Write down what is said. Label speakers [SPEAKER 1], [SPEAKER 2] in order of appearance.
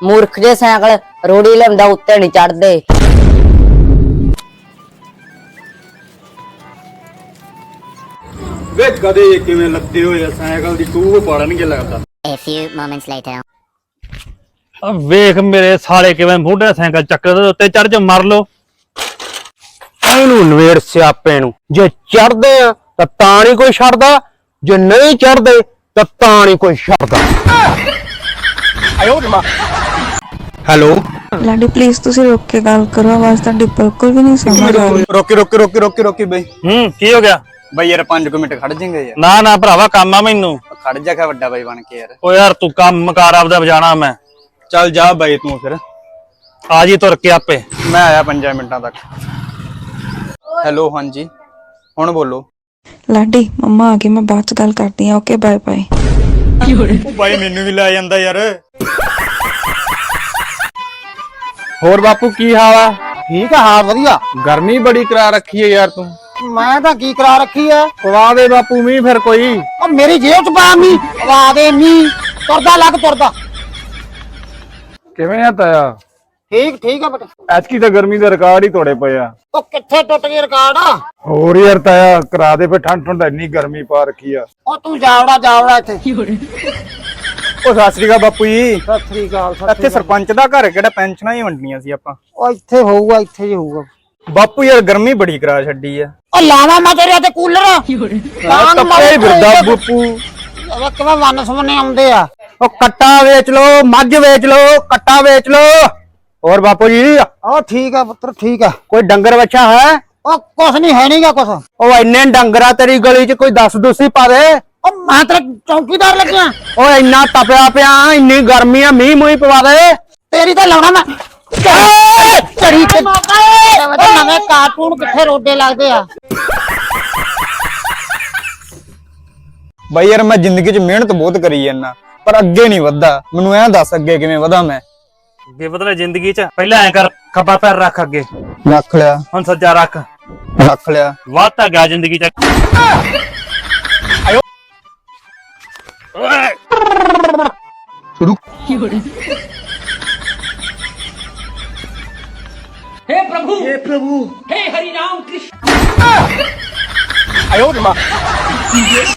[SPEAKER 1] ਮੂਰਖ ਜੇ ਸਾਈਕਲ ਰੋੜੀ ਲੈਂਦਾ ਉੱਤੇ ਨਹੀਂ ਚੜਦੇ।
[SPEAKER 2] ਵੇ ਗਦੇ ਕਿਵੇਂ ਲੱਤੇ ਹੋਏ ਆ? ਸਾਈਕਲ ਦੀ ਟੂਬ ਪਾੜਨਗੇ ਲੱਗਦਾ।
[SPEAKER 3] A few moments later.
[SPEAKER 4] ਆ ਵੇਖ ਮੇਰੇ ਸਾਲੇ ਕਿਵੇਂ ਮੋਢੇ ਸਾਈਕਲ ਚੱਕਰ ਦੇ ਉੱਤੇ ਚੜ ਜਾ ਮਰ ਲੋ
[SPEAKER 5] ਇਹਨੂੰ ਨਵੇੜ ਸਿਆਪੇ ਨੂੰ। ਜੇ ਚੜਦੇ ਆ ਤਾਂ ਤਾਂ ਨਹੀਂ ਕੋਈ ਛੱਡਦਾ। ਜੇ ਨਹੀਂ ਚੜਦੇ ਤਾਂ ਤਾਂ ਨਹੀਂ ਕੋਈ ਛੱਡਦਾ। ਹੈਲੋ।
[SPEAKER 6] ਲਾਡੀ ਪਲੀਜ਼ ਤੁਸੀਂ ਰੁਕ ਕੇ ਗੱਲ ਕਰੋ ਆਵਾਜ਼ ਤੁਹਾਡੀ ਬਿਲਕੁਲ ਵੀ ਨਹੀਂ ਸਮਝ ਆ ਰਹੀ।
[SPEAKER 2] ਰੋਕੀ ਰੋਕੀ ਰੋਕੀ ਰੋਕੀ ਰੋਕੀ ਬਈ।
[SPEAKER 4] ਹੂੰ ਕੀ ਹੋ ਗਿਆ?
[SPEAKER 2] ਬਈ ਯਾਰ 5 ਮਿੰਟ ਖੜ ਜਾਏਗਾ ਯਾਰ।
[SPEAKER 4] ਨਾ ਨਾ ਭਰਾਵਾ ਕੰਮ ਆ ਮੈਨੂੰ।
[SPEAKER 2] ਖੜ ਜਾ ਕੇ ਵੱਡਾ ਬਾਈ ਬਣ ਕੇ ਯਾਰ।
[SPEAKER 4] ਓ ਯਾਰ ਤੂੰ ਕੰਮ ਕਾਰ ਆਪਦਾ ਵਜਾਣਾ ਮੈਂ।
[SPEAKER 2] ਚੱਲ ਜਾ ਬਾਈ ਤੂੰ ਫਿਰ।
[SPEAKER 4] ਆ ਜੀ ਤੁਰ ਕੇ ਆਪੇ।
[SPEAKER 2] ਮੈਂ ਆਇਆ 5 ਮਿੰਟਾਂ ਤੱਕ। ਹੈਲੋ ਹਾਂਜੀ। ਹੁਣ ਬੋਲੋ।
[SPEAKER 6] ਲਾਡੀ ਮੰਮਾ ਆ ਗਈ ਮੈਂ ਬਾਅਦ ਚ ਗੱਲ ਕਰਦੀ ਆ ਓਕੇ ਬਾਏ ਬਾਏ
[SPEAKER 2] ਬਾਈ ਮੈਨੂੰ ਵੀ ਲੈ ਜਾਂਦਾ ਯਾਰ।
[SPEAKER 5] ਹੋਰ ਬਾਪੂ ਕੀ ਹਾਲ ਆ?
[SPEAKER 7] ਠੀਕ ਆ ਹਾਂ ਵਧੀਆ।
[SPEAKER 5] ਗਰਮੀ ਬੜੀ ਕਰਾ ਰੱਖੀ ਹੈ ਯਾਰ ਤੂੰ।
[SPEAKER 7] ਮੈਂ ਤਾਂ ਕੀ ਕਰਾ ਰੱਖੀ ਆ?
[SPEAKER 5] ਪਵਾ ਦੇ ਬਾਪੂ ਮੀਂਹ ਫਿਰ ਕੋਈ।
[SPEAKER 7] ਉਹ ਮੇਰੀ ਜੇਬ ਚ ਪਾ ਮੀ ਆਵਾ ਦੇ ਮੀ ਤੁਰਦਾ ਲੱਗ ਤੁਰਦਾ।
[SPEAKER 5] ਕਿਵੇਂ ਆ ਤਾਇਆ?
[SPEAKER 7] ਠੀਕ ਠੀਕ ਆ ਬੇਟਾ।
[SPEAKER 5] ਐਤਕੀ ਤਾਂ ਗਰਮੀ ਦੇ ਰਿਕਾਰਡ ਹੀ ਤੋੜੇ ਪਏ ਆ।
[SPEAKER 7] ਉਹ ਕਿੱਥੇ ਟੁੱਟ ਗਏ ਰਿਕਾਰਡ?
[SPEAKER 5] ਹੋਰ ਯਾਰ ਤਾਇਆ ਕਰਾ ਦੇ ਫੇ ਠੰਡ ਠੰਡ ਇੰਨੀ ਗਰਮੀ ਪਾ ਰੱਖੀ ਆ।
[SPEAKER 7] ਉਹ ਤੂੰ ਜਾਵੜਾ ਜਾਵੜਾ ਇੱਥੇ।
[SPEAKER 2] ਉਹ ਸਤਿ ਸ੍ਰੀ ਅਕਾਲ ਬਾਪੂ ਜੀ।
[SPEAKER 7] ਸਤਿ ਸ੍ਰੀ ਅਕਾਲ ਸਤਿ
[SPEAKER 2] ਇੱਥੇ ਸਰਪੰਚ ਦਾ ਘਰ ਹੈ, ਕਿਹੜਾ ਪੈਨਸ਼ਨਾਂ ਹੀ ਵੰਡਣੀਆਂ ਸੀ ਆਪਾਂ?
[SPEAKER 7] ਉਹ ਇੱਥੇ ਹੋਊਗਾ ਇੱਥੇ ਹੀ ਹੋਊਗਾ।
[SPEAKER 2] ਬਾਪੂ ਯਾਰ ਗਰਮੀ ਬੜੀ ਕਰਾ ਛੱਡੀ ਆ।
[SPEAKER 7] ਉਹ ਲਾਵਾ ਮੈਂ ਤੇਰੇ ਤੇ ਕੂਲਰ। ਕਾਂਗ
[SPEAKER 5] ਕੱਪੜੇ ਹੀ ਫਿਰਦਾ ਬਾਪੂ।
[SPEAKER 7] ਉਹ ਕਿਵੇਂ ਵਨ ਸੁਮਨੇ ਆਉਂਦੇ ਆ।
[SPEAKER 5] ਉਹ ਕੱਟਾ ਵੇਚ ਲੋ ਮੱਝ ਵੇਚ ਲੋ ਕੱਟਾ ਵੇਚ ਲੋ ਹੋਰ ਬਾਪੂ ਜੀ?
[SPEAKER 7] ਉਹ ਠੀਕ ਆ ਪੁੱਤਰ ਠੀਕ ਆ।
[SPEAKER 5] ਕੋਈ ਡੰਗਰ ਬੱਚਾ ਹੈ?
[SPEAKER 7] ਉਹ ਕੁਛ ਨਹੀਂ ਹੈ ਨਹੀਂਗਾ ਕੁਛ।
[SPEAKER 5] ਉਹ ਇੰਨੇ ਡੰਗਰਾ ਤੇਰੀ ਗਲੀ 'ਚ ਕੋਈ ਦੱਸ ਦੁਸੀ ਪਾ ਦੇ
[SPEAKER 7] ਉਹ ਮੈਂ ਤੇਰਾ ਚੌਕੀਦਾਰ ਲੱਗਿਆ।
[SPEAKER 5] ਓ ਇੰਨਾ ਤਪਿਆ ਪਿਆ ਇੰਨੀ ਗਰਮੀ ਆ ਮੀਂਹ ਮੂੰਹ ਪਵਾ ਦੇ।
[SPEAKER 7] ਤੇਰੀ ਤਾਂ ਲਾਉਣਾ ਮੈਂ। ਚੜੀ ਤੇ ਨਵੇਂ ਕਾਰਟੂਨ ਕਿੱਥੇ ਰੋਡੇ ਲੱਗਦੇ ਆ।
[SPEAKER 2] ਬਾਈ ਯਾਰ ਮੈਂ ਜ਼ਿੰਦਗੀ 'ਚ ਮਿਹਨਤ ਬਹੁਤ ਕਰੀ ਜਾਂਦਾ ਪਰ ਅੱਗੇ ਨਹੀਂ ਵਧਦਾ। ਮੈਨੂੰ ਐਂ ਦੱਸ ਅੱਗੇ ਕਿਵੇਂ ਵਧਾਂ ਮੈਂ?
[SPEAKER 4] ਅੱਗੇ ਬਦਲੇ ਜ਼ਿੰਦਗੀ ਚ? ਪਹਿਲਾਂ ਐ ਕਰ ਖੱਬਾ ਪੈਰ ਰੱਖ ਅੱਗੇ।
[SPEAKER 2] ਰੱਖ ਲਿਆ।
[SPEAKER 4] ਹੁਣ ਸੱਜਾ ਰੱਖ।
[SPEAKER 2] ਰੱਖ ਲਿਆ।
[SPEAKER 4] ਵਾਧਾ ਗਿਆ ਜ਼ਿੰਦਗੀ ਚ। হে প্রভু! হে প্রভু! হে হরি রাম কৃষ্ণ!